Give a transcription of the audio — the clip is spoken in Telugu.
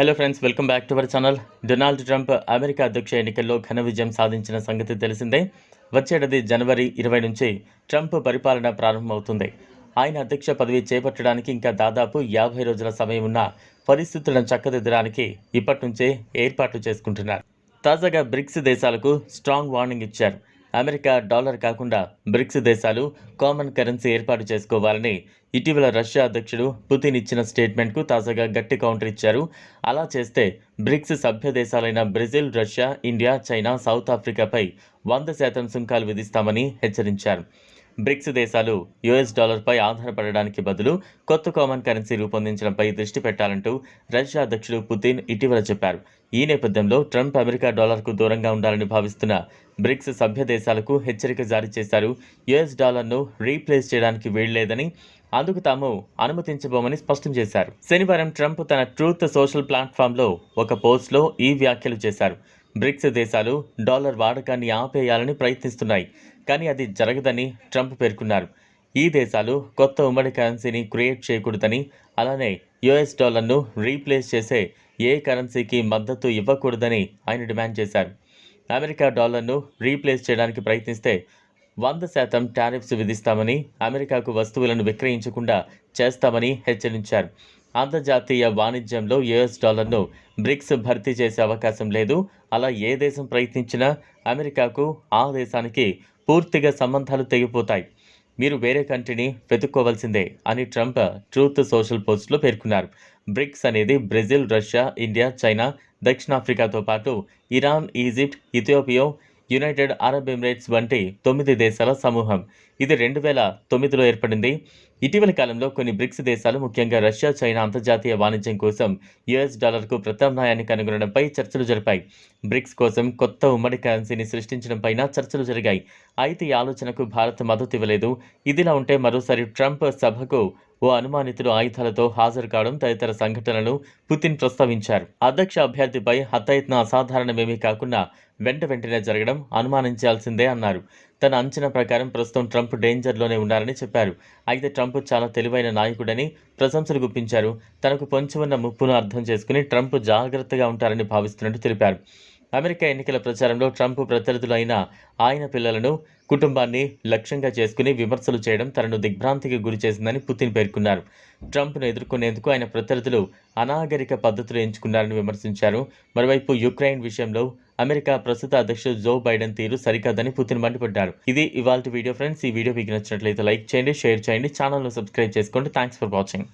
Hello friends welcome back to our channel Donald Trump America అధ్యక్ష ఎన్నికల్లో ఘన విజయం సాధించిన సంగతి తెలిసిందే. వచ్చేటది జనవరి ఇరవై నుంచి ట్రంప్ పరిపాలన ప్రారంభమవుతుంది. ఆయన అధ్యక్ష పదవి చేపట్టడానికి ఇంకా దాదాపు యాభై రోజుల సమయం ఉన్న పరిస్థితులను చక్కదిద్దడానికి ఇప్పటి నుంచే ఏర్పాట్లు చేసుకుంటున్నారు. తాజాగా బ్రిక్స్ దేశాలకు స్ట్రాంగ్ వార్నింగ్ ఇచ్చారు. అమెరికా డాలర్ కాకుండా బ్రిక్స్ దేశాలు కామన్ కరెన్సీ ఏర్పాటు చేసుకోవాలని ఇటీవల రష్యా అధ్యక్షుడు పుతిన్ ఇచ్చిన స్టేట్మెంట్కు తాజాగా గట్టి కౌంటర్ ఇచ్చారు. అలా చేస్తే బ్రిక్స్ సభ్య దేశాలైన Brazil Russia India China South ఆఫ్రికాపై వంద శాతం సుంకాలు విధిస్తామని హెచ్చరించారు. బ్రిక్స్ దేశాలు యుఎస్ డాలర్పై ఆధారపడడానికి బదులు కొత్త కామన్ కరెన్సీ రూపొందించడంపై దృష్టి పెట్టాలంటూ రష్యా అధ్యక్షుడు పుతిన్ ఇటీవల చెప్పారు. ఈ నేపథ్యంలో ట్రంప్ అమెరికా డాలర్కు దూరంగా ఉండాలని భావిస్తున్న బ్రిక్స్ సభ్య దేశాలకు హెచ్చరిక జారీ చేశారు. యుఎస్ డాలర్ను రీప్లేస్ చేయడానికి వీల్లేదని అందుకు తాము అనుమతించబోమని స్పష్టం చేశారు. శనివారం ట్రంప్ తన ట్రూత్ సోషల్ ప్లాట్ఫామ్లో ఒక పోస్ట్లో ఈ వ్యాఖ్యలు చేశారు. బ్రిక్స్ దేశాలు డాలర్ వాడకాన్ని ఆపేయాలని ప్రయత్నిస్తున్నాయి కానీ అది జరగదని ట్రంప్ పేర్కొన్నారు. ఈ దేశాలు కొత్త ఉమ్మడి కరెన్సీని క్రియేట్ చేయకూడదని అలానే యుఎస్ డాలర్ను రీప్లేస్ చేసే ఏ కరెన్సీకి మద్దతు ఇవ్వకూడదని ఆయన డిమాండ్ చేశారు. అమెరికా డాలర్ను రీప్లేస్ చేయడానికి ప్రయత్నిస్తే వంద శాతం టారిఫ్స్ విధిస్తామని అమెరికాకు వస్తువులను విక్రయించకుండా చేస్తామని హెచ్చరించారు. అంతర్జాతీయ వాణిజ్యంలో యుఎస్ డాలర్ను బ్రిక్స్ భర్తీ చేసే అవకాశం లేదు. అలా ఏ దేశం ప్రయత్నించినా అమెరికాకు ఆ దేశానికి పూర్తిగా సంబంధాలు తెగిపోతాయి. మీరు వేరే కంట్రీని వెతుక్కోవాల్సిందే అని ట్రంప్ ట్రూత్ సోషల్ పోస్ట్లో పేర్కొన్నారు. బ్రిక్స్ అనేది బ్రెజిల్ రష్యా ఇండియా చైనా దక్షిణాఫ్రికాతో పాటు Iran Egypt Ethiopia United Arab Emirates వంటి తొమ్మిది దేశాల సమూహం. ఇది రెండు వేల తొమ్మిదిలో ఏర్పడింది. ఇటీవలి కాలంలో కొన్ని బ్రిక్స్ దేశాలు ముఖ్యంగా రష్యా చైనా అంతర్జాతీయ వాణిజ్యం కోసం యుఎస్ డాలర్కు ప్రత్యామ్నాయాన్ని కనుగొనడంపై చర్చలు జరిపాయి. బ్రిక్స్ కోసం కొత్త ఉమ్మడి కరెన్సీని సృష్టించడంపైన చర్చలు జరిగాయి. అయితే ఈ ఆలోచనకు భారత్ మద్దతు ఇవ్వలేదు. ఇదిలా ఉంటే మరోసారి ట్రంప్ సభకు ఓ అనుమానితుడు ఆయుధాలతో హాజరు కావడం తదితర సంఘటనలను పుతిన్ ప్రస్తావించారు. అధ్యక్ష అభ్యర్థిపై హత్యాయత్న అసాధారణమేమీ కాకుండా వెంట వెంటనే జరగడం అనుమానించాల్సిందే అన్నారు. తన అంచనా ప్రకారం ప్రస్తుతం ట్రంప్ డేంజర్లోనే ఉన్నారని చెప్పారు. అయితే ట్రంప్ చాలా తెలివైన నాయకుడని ప్రశంసలు గుప్పించారు. తనకు పొంచి ఉన్న ముప్పును అర్థం చేసుకుని ట్రంప్ జాగ్రత్తగా ఉంటారని భావిస్తున్నట్టు తెలిపారు. అమెరికా ఎన్నికల ప్రచారంలో ట్రంప్ ప్రత్యర్థులు అయిన ఆయన పిల్లలను కుటుంబాన్ని లక్ష్యంగా చేసుకుని విమర్శలు చేయడం తనను దిగ్భ్రాంతికి గురి చేసిందని పుతిన్ పేర్కొన్నారు. ట్రంప్ను ఎదుర్కొనేందుకు ఆయన ప్రత్యర్థులు అనాగరిక పద్ధతులు ఎంచుకున్నారని విమర్శించారు. మరోవైపు యుక్రెయిన్ విషయంలో అమెరికా ప్రస్తుత అధ్యక్షుడు జో బైడెన్ తీరు సరికాదని పుతిన్ మండిపడ్డారు ఇది ఇవాళ వీడియో ఫ్రెండ్స్. ఈ వీడియో మీకు నచ్చినట్లయితే లైక్ చేయండి షేర్ చేయండి ఛానల్ను సబ్స్క్రైబ్ చేసుకోండి. Thanks for watching.